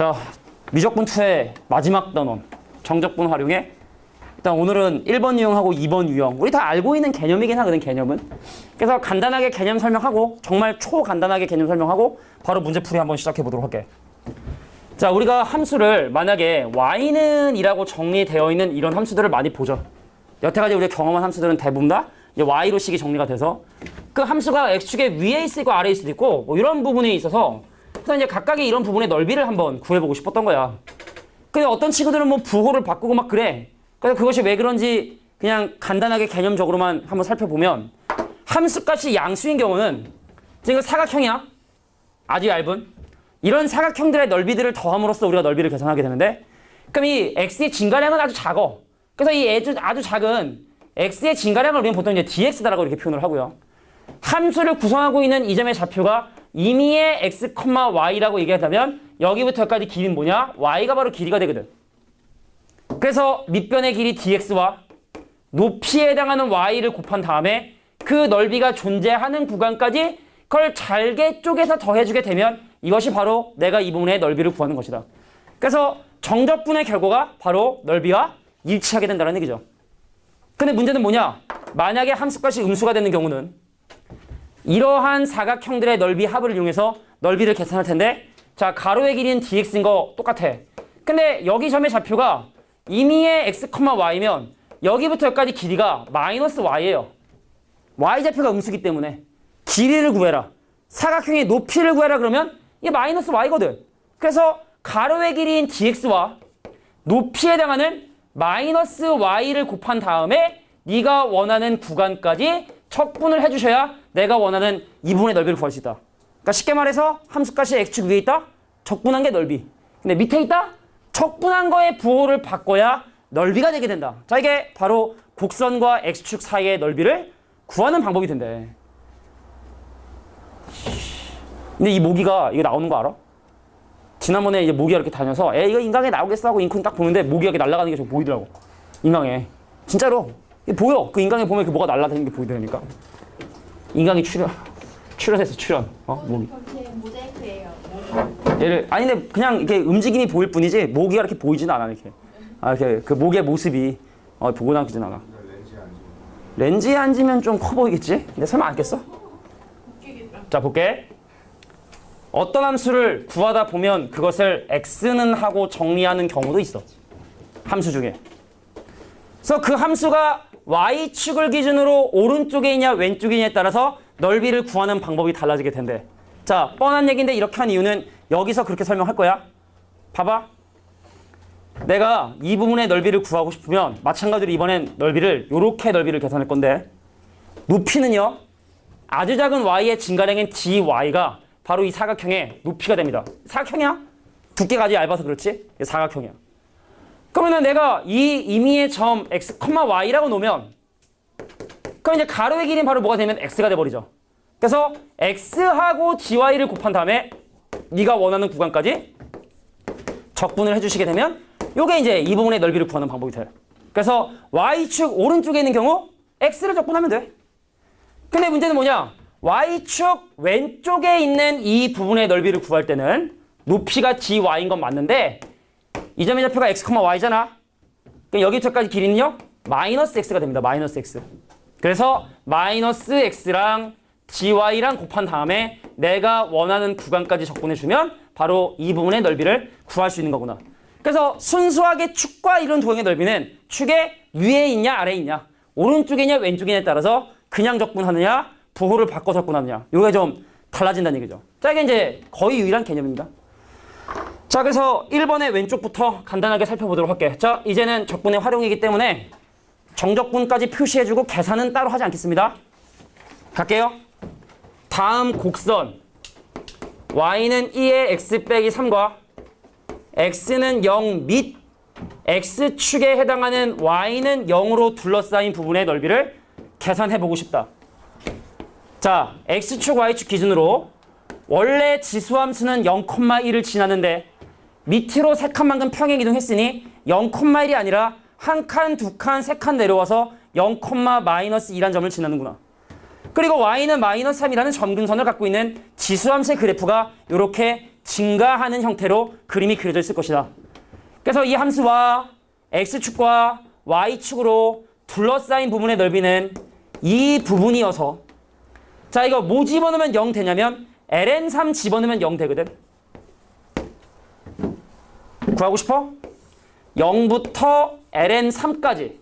자, 미적분 2의 마지막 단원 정적분 활용해 일단 오늘은 1번 유형하고 2번 유형. 우리 다 알고 있는 개념이긴 하거든 개념은. 그래서 간단하게 개념 설명하고 정말 초간단하게 개념 설명하고 바로 문제풀이 한번 시작해 보도록 할게. 자 우리가 함수를 만약에 y는 이라고 정리되어 있는 이런 함수들을 많이 보죠. 여태까지 우리가 경험한 함수들은 대부분 다 y로 식이 정리가 돼서 그 함수가 x축의 위에 있을 거 아래에 있을 수도 있고 뭐 이런 부분이 있어서 그래서 이제 각각의 이런 부분의 넓이를 한번 구해보고 싶었던 거야 근데 어떤 친구들은 뭐 부호를 바꾸고 막 그래. 그래서 그것이 왜 그런지 그냥 간단하게 개념적으로만 한번 살펴보면 함수값이 양수인 경우는 지금 사각형이야. 아주 얇은. 이런 사각형들의 넓이들을 더함으로써 우리가 넓이를 계산하게 되는데 그럼 이 x의 증가량은 아주 작어. 그래서 이 아주, 아주 작은 x의 증가량을 우리는 보통 이제 dx다라고 이렇게 표현을 하고요. 함수를 구성하고 있는 이 점의 좌표가 임의의 x, y라고 얘기하자면 여기부터 여기까지 길이는 뭐냐? y가 바로 길이가 되거든. 그래서 밑변의 길이 dx와 높이에 해당하는 y를 곱한 다음에 그 넓이가 존재하는 구간까지 그걸 잘게 쪼개서 더해주게 되면 이것이 바로 내가 이 부분의 넓이를 구하는 것이다. 그래서 정적분의 결과가 바로 넓이와 일치하게 된다는 얘기죠. 근데 문제는 뭐냐? 만약에 함수값이 음수가 되는 경우는 이러한 사각형들의 넓이 합을 이용해서 넓이를 계산할 텐데 자 가로의 길이는 dx인 거 똑같아. 근데 여기 점의 좌표가 임의의 x, y면 여기부터 여기까지 길이가 마이너스 y예요. y 좌표가 음수기 때문에 길이를 구해라. 사각형의 높이를 구해라 그러면 이게 마이너스 y거든. 그래서 가로의 길이인 dx와 높이에 해당하는 마이너스 y를 곱한 다음에 네가 원하는 구간까지 척분을 해주셔야 내가 원하는 이 부분의 넓이를 구할 수 있다. 그러니까 쉽게 말해서 함수값이 x축 위에 있다? 적분한 게 넓이. 근데 밑에 있다? 적분한 거의 부호를 바꿔야 넓이가 되게 된다. 자 이게 바로 곡선과 x축 사이의 넓이를 구하는 방법이 된대. 근데 이 모기가 이거 나오는 거 알아? 지난번에 이제 모기가 이렇게 다녀서 에 이거 인강에 나오겠어 하고 인콘 딱 보는데 모기가 이렇게 날아가는 게 좀 보이더라고. 인강에. 진짜로. 보여. 그 인강에 보면 그 뭐가 날아다니는 게 보이더라니까. 인강이 출연. 출연해서 출연. 어? 전체 모자이크예요. 얘를 아니 근데 그냥 이렇게 움직임이 보일 뿐이지 모기가 이렇게 보이지는 않아 이렇게. 아 이렇게 그 모기의 모습이 어, 보고 남기진 않아. 렌즈에 앉으면 좀 커 보이겠지? 근데 설마 앉겠어? 자 볼게. 어떤 함수를 구하다 보면 그것을 x는 하고 정리하는 경우도 있어. 함수 중에. 그래서 그 함수가 y축을 기준으로 오른쪽에 있냐 왼쪽에 있냐에 따라서 넓이를 구하는 방법이 달라지게 된대. 자, 뻔한 얘기인데 이렇게 한 이유는 여기서 그렇게 설명할 거야. 봐봐. 내가 이 부분의 넓이를 구하고 싶으면 마찬가지로 이번엔 넓이를 이렇게 넓이를 계산할 건데 높이는요. 아주 작은 y의 증가량인 dy가 바로 이 사각형의 높이가 됩니다. 사각형이야? 두께가 아주 얇아서 그렇지? 사각형이야. 그러면은 내가 이 임의의 점 x, y라고 놓으면 그럼 이제 가로의 길이는 바로 뭐가 되면 x가 돼버리죠. 그래서 x하고 dy를 곱한 다음에 네가 원하는 구간까지 적분을 해주시게 되면 요게 이제 이 부분의 넓이를 구하는 방법이 돼요. 그래서 y축 오른쪽에 있는 경우 x를 적분하면 돼. 근데 문제는 뭐냐? y축 왼쪽에 있는 이 부분의 넓이를 구할 때는 높이가 dy인 건 맞는데 이 점의 좌표가 x, y잖아. 그럼 여기부터까지 길이는요? 마이너스 x가 됩니다. 마이너스 x. 그래서 마이너스 x랑 dy랑 곱한 다음에 내가 원하는 구간까지 적분해주면 바로 이 부분의 넓이를 구할 수 있는 거구나. 그래서 순수하게 축과 이런 도형의 넓이는 축의 위에 있냐 아래에 있냐 왼쪽에 있냐에 따라서 그냥 적분하느냐 부호를 바꿔 적분하느냐 이게 좀 달라진다는 얘기죠. 자 이게 이제 거의 유일한 개념입니다. 자 그래서 1번의 왼쪽부터 간단하게 살펴보도록 할게. 자 이제는 적분의 활용이기 때문에 정적분까지 표시해주고 계산은 따로 하지 않겠습니다. 갈게요. 다음 곡선 y는 2의 x 빼기 3과 x는 0 및 x축에 해당하는 y는 0으로 둘러싸인 부분의 넓이를 계산해 보고 싶다. 자, x축, y축 기준으로 원래 지수함수는 0,1을 지나는데 밑으로 3칸만큼 평행 이동했으니 0,1이 아니라 한 칸, 두 칸, 세 칸 내려와서 0, 마이너스 2란 점을 지나는구나. 그리고 y는 마이너스 3이라는 점근선을 갖고 있는 지수함수의 그래프가 이렇게 증가하는 형태로 그림이 그려져 있을 것이다. 그래서 이 함수와 x축과 y축으로 둘러싸인 부분의 넓이는 이 부분이어서 자 이거 뭐 집어넣으면 0 되냐면 ln3 집어넣으면 0 되거든. 구하고 싶어? 0부터 ln3까지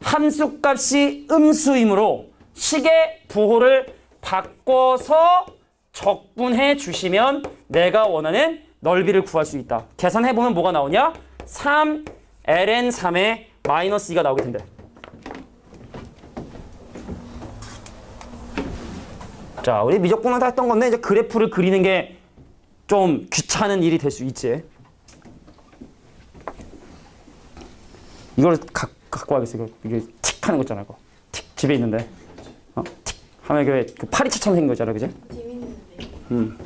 함수값이 음수이므로 식의 부호를 바꿔서 적분해 주시면 내가 원하는 넓이를 구할 수 있다. 계산해 보면 뭐가 나오냐? 3 ln 3의 마이너스 2가 나오게 된다. 자, 우리 미적분은 다 했던 건데 이제 그래프를 그리는 게 좀 귀찮은 일이 될 수 있지. 이걸 가, 갖고 와야겠어. 이거 이게 틱 하는 거 있잖아. 이거 틱 집에 있는데. 어? 틱 하면 이게 그 파리채처럼 생긴 거잖아, 그지? 재밌는데.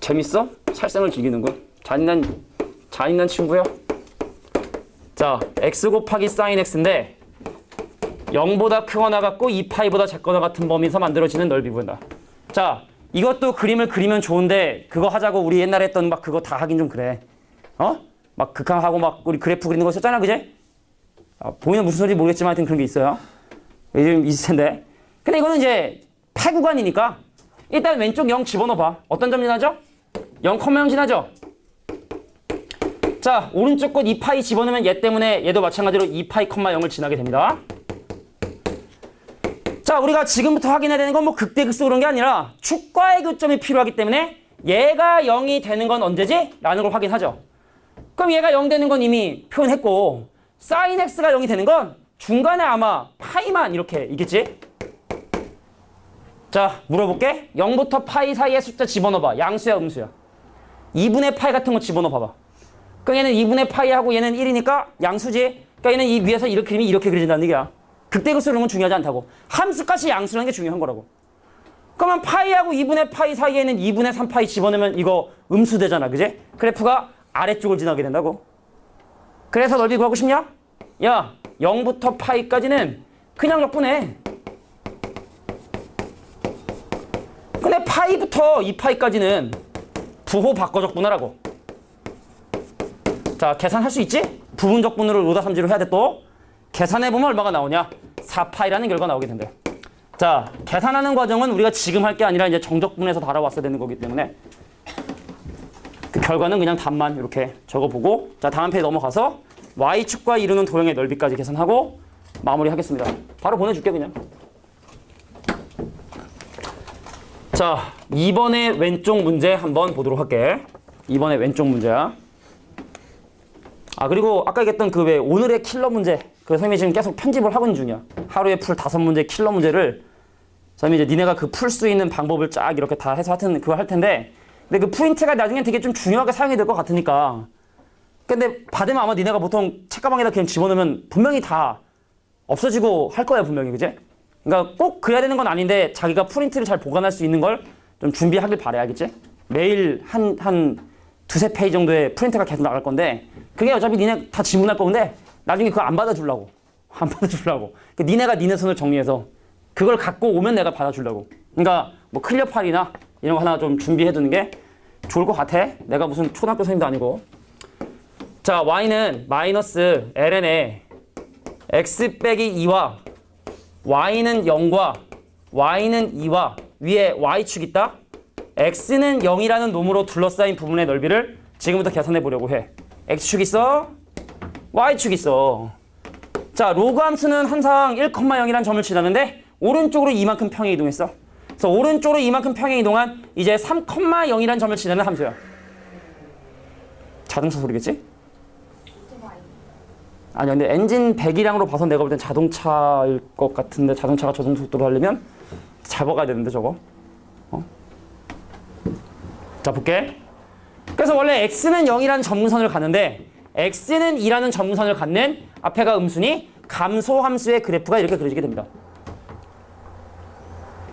재밌어? 살생을 즐기는군. 잔인한 잔인한 친구야. 자, x 곱하기 sin x인데 0보다 크거나 같고 2파이보다 작거나 같은 범위에서 만들어지는 넓이 구한다. 자, 이것도 그림을 그리면 좋은데 그거 하자고 우리 옛날에 했던 막 그거 다 하긴 좀 그래. 어? 막 극한하고 막 우리 그래프 그리는 거 썼잖아, 그제? 아, 보이는 무슨 소리인지 모르겠지만 하여튼 그런 게 있어요. 요즘 있을 텐데. 근데 이거는 이제 패구간이니까 일단 왼쪽 0 집어넣어 봐. 어떤 점 지나죠? 0,0 지나죠? 자, 오른쪽 곳 2파이 집어넣으면 얘 때문에 얘도 마찬가지로 2파이, 0을 지나게 됩니다. 자, 우리가 지금부터 확인해야 되는 건 뭐 극대극소 그런 게 아니라 축과의 교점이 필요하기 때문에 얘가 0이 되는 건 언제지? 라는 걸 확인하죠. 그럼 얘가 0 되는 건 이미 표현했고 sin x가 0이 되는 건 중간에 아마 파이만 이렇게 있겠지? 자, 물어볼게. 0부터 파이 사이에 숫자 집어넣어봐. 양수야, 음수야? 2분의 파이 같은 거 집어넣어봐봐. 그럼 얘는 2분의 파이하고 얘는 1이니까 양수지? 그러니까 얘는 이 위에서 이렇게 그림이 이렇게 그려진다는 얘기야. 극대극소 이런 건 중요하지 않다고. 함수까지 양수라는 게 중요한 거라고. 그러면 파이하고 2분의 파이 사이에는 2분의 3파이 집어넣으면 이거 음수 되잖아. 그지? 그래프가 아래쪽을 지나게 된다고. 그래서 넓이 구하고 싶냐? 야, 0부터 파이까지는 그냥 적분해. 근데 파이부터 2파이까지는 부호 바꿔 적분하라고. 자, 계산할 수 있지? 부분 적분으로 로다 삼지로 해야 돼 또. 계산해보면 얼마가 나오냐? 4파이라는 결과가 나오게 된대. 자, 계산하는 과정은 우리가 지금 할 게 아니라 이제 정적분에서 달아왔어야 되는 거기 때문에 그 결과는 그냥 답만 이렇게 적어보고 자, 다음 페이지 넘어가서 y축과 이루는 도형의 넓이까지 계산하고 마무리하겠습니다. 바로 보내줄게 그냥. 자, 2번의 왼쪽 문제 한번 보도록 할게. 2번의 왼쪽 문제야. 아, 그리고 아까 얘기했던 그 왜 오늘의 킬러 문제. 그 선생님이 지금 계속 편집을 하고 있는 중이야. 하루에 풀 다섯 문제 킬러 문제를 선생님이 이제 니네가 그 풀 수 있는 방법을 쫙 이렇게 다 해서 하여튼 그거 할 텐데 근데 그 프린트가 나중에 되게 좀 중요하게 사용이 될 것 같으니까. 근데 받으면 아마 니네가 보통 책가방에다 그냥 집어넣으면 분명히 다 없어지고 할 거야 분명히. 그제? 그러니까 꼭 그래야 되는 건 아닌데 자기가 프린트를 잘 보관할 수 있는 걸 좀 준비하길 바라야겠지? 매일 한 한 두세 페이지 정도의 프린트가 계속 나갈 건데 그게 어차피 니네 다 질문할 건데 나중에 그거 안 받아주려고. 안 받아주려고. 그 니네가 니네 손을 정리해서 그걸 갖고 오면 내가 받아주려고. 그러니까 뭐 클리어 파일이나 이런 거 하나 좀 준비해 두는 게 좋을 것 같아? 내가 무슨 초등학교 선생님도 아니고. 자 y는 마이너스 ln에 x 빼기 2와 y는 0과 y는 2와 위에 y축 있다? x는 0이라는 놈으로 둘러싸인 부분의 넓이를 지금부터 계산해 보려고 해. x축 있어? y축 있어. 자 로그 함수는 항상 1,0이라는 점을 지나는데 오른쪽으로 이만큼 평행 이동했어 그래서 오른쪽으로 이만큼 평행 이동한 이제 3,0이라는 점을 지나는 함수야 자동차 소리겠지? 아니 근데 엔진 배기량으로 봐서 내가 볼 땐 자동차일 것 같은데 자동차가 저정 속도로 하려면 잡아가야 되는데 저거 어? 자 볼게 그래서 원래 x는 0이라는 점문선을 가는데 x는 2라는 점문선을 갖는 앞에가 음수니 감소 함수의 그래프가 이렇게 그려지게 됩니다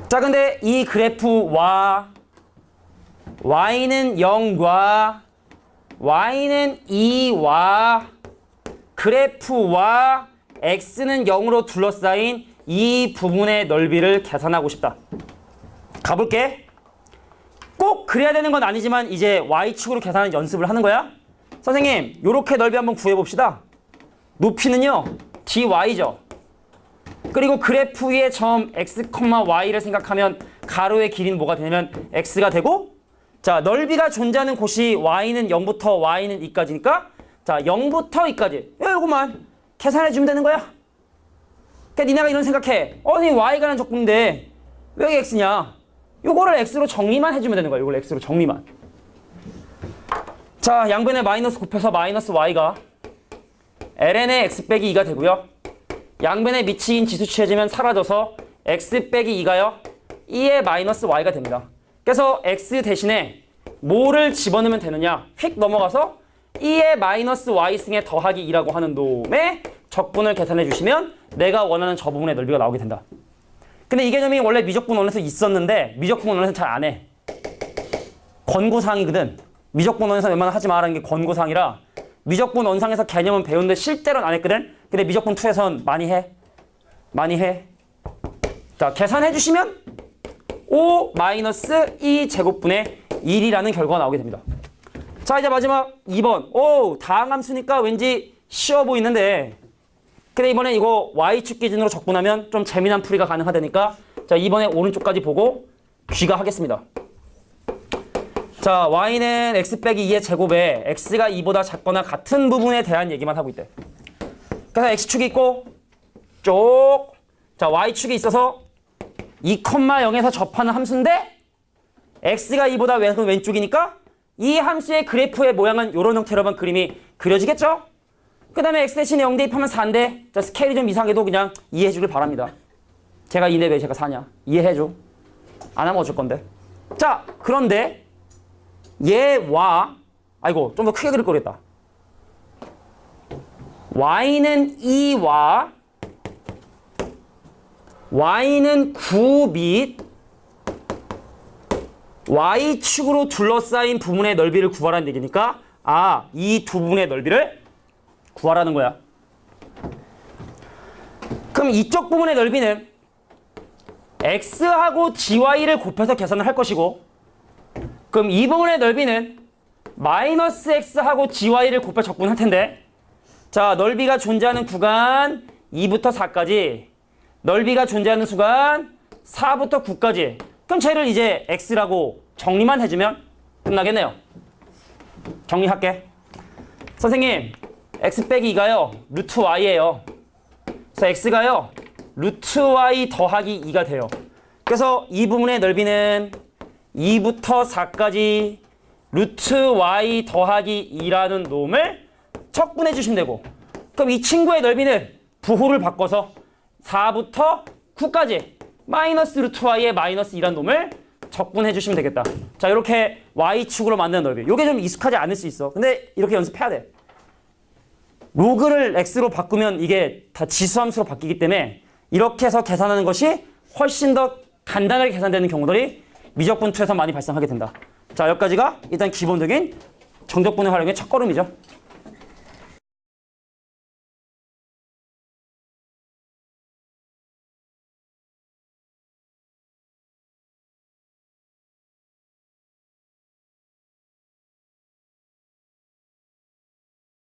자 근데 이 그래프와 y는 0과 y는 2와 그래프와 x는 0으로 둘러싸인 이 부분의 넓이를 계산하고 싶다. 가볼게. 꼭꼭 그래야 되는 건 아니지만 이제 y축으로 계산하는 연습을 하는 거야. 선생님, 요렇게 넓이 한번 구해 봅시다. 높이는요. dy죠. 그리고 그래프 위의 점 x, y를 생각하면 가로의 길이는 뭐가 되냐면 x가 되고 자, 넓이가 존재하는 곳이 y는 0부터 y는 2까지니까 자, 0부터 2까지. 야, 요거만 계산해 주면 되는 거야. 그러니까 니네가 이런 생각해. 어, 선생님 y가 는 적분인데 왜 x냐? 요거를 x로 정리만 해주면 되는 거야. 요걸 x로 정리만. 자, 양변에 마이너스 곱해서 마이너스 y가 ln의 x 빼기 2가 되고요. 양변에 미치인 지수 취해지면 사라져서 x 빼기 2가요. 2의 마이너스 y가 됩니다. 그래서 x 대신에 뭐를 집어넣으면 되느냐? 휙 넘어가서 2의 마이너스 y승에 더하기 2라고 하는 놈의 적분을 계산해 주시면 내가 원하는 저 부분의 넓이가 나오게 된다. 근데 이 개념이 원래 미적분 원에서 있었는데 미적분 원에서 잘 안 해. 권고사항이거든. 미적분 원에서 웬만하면 하지 말라는 게 권고사항이라 미적분 원상에서 개념은 배우는데 실제로는 안 했거든. 근데 미적분 2에선 많이 해. 많이 해. 자, 계산해 주시면 5 마이너스 2 제곱분의 1이라는 결과가 나오게 됩니다. 자, 이제 마지막 2번. 오, 다항함수니까 왠지 쉬워 보이는데 근데 이번에 이거 y축 기준으로 적분하면 좀 재미난 풀이가 가능하다니까 자 이번에 오른쪽까지 보고 귀가하겠습니다. 자 y는 x 빼기 2의 제곱에 x가 2보다 작거나 같은 부분에 대한 얘기만 하고 있대. 그래서 x축이 있고 쪽. 자 y축이 있어서 2,0에서 접하는 함수인데 x가 2보다 왼, 왼쪽이니까 이 함수의 그래프의 모양은 이런 형태로만 그림이 그려지겠죠? 그 다음에 x 대신에 0 대입하면 4인데 자, 스케일이 좀 이상해도 그냥 이해해 주길 바랍니다. 제가 2네 왜 제가 4냐? 이해해 줘. 안 하면 어쩔 건데. 자, 그런데 얘와 아이고 좀 더 크게 그릴 거겠다. y는 2와 y는 9및 y축으로 둘러싸인 부분의 넓이를 구하라는 얘기니까 아, 이 두 부분의 넓이를 구하라는 거야. 그럼 이쪽 부분의 넓이는 x하고 dy를 곱해서 계산을 할 것이고 그럼 이 부분의 넓이는 마이너스 x하고 dy를 곱해 적분할 텐데 자 넓이가 존재하는 구간 2부터 4까지 넓이가 존재하는 수간 4부터 9까지. 그럼 쟤를 이제 x라고 정리만 해주면 끝나겠네요. 정리할게. 선생님 x 빼기 2가요 루트 y예요. 그래서 x가요 루트 y 더하기 2가 돼요. 그래서 이 부분의 넓이는 2부터 4까지 루트 y 더하기 2라는 놈을 척분해 주시면 되고 그럼 이 친구의 넓이는 부호를 바꿔서 4부터 9까지 마이너스 루트 y의 마이너스 2라는 놈을 적분해 주시면 되겠다. 자 이렇게 y축으로 만드는 넓이. 이게 좀 익숙하지 않을 수 있어. 근데 이렇게 연습해야 돼. 로그를 x로 바꾸면 이게 다 지수함수로 바뀌기 때문에 이렇게 해서 계산하는 것이 훨씬 더 간단하게 계산되는 경우들이 미적분 2에서 많이 발생하게 된다. 자, 여기까지가 일단 기본적인 정적분의 활용의 첫걸음이죠.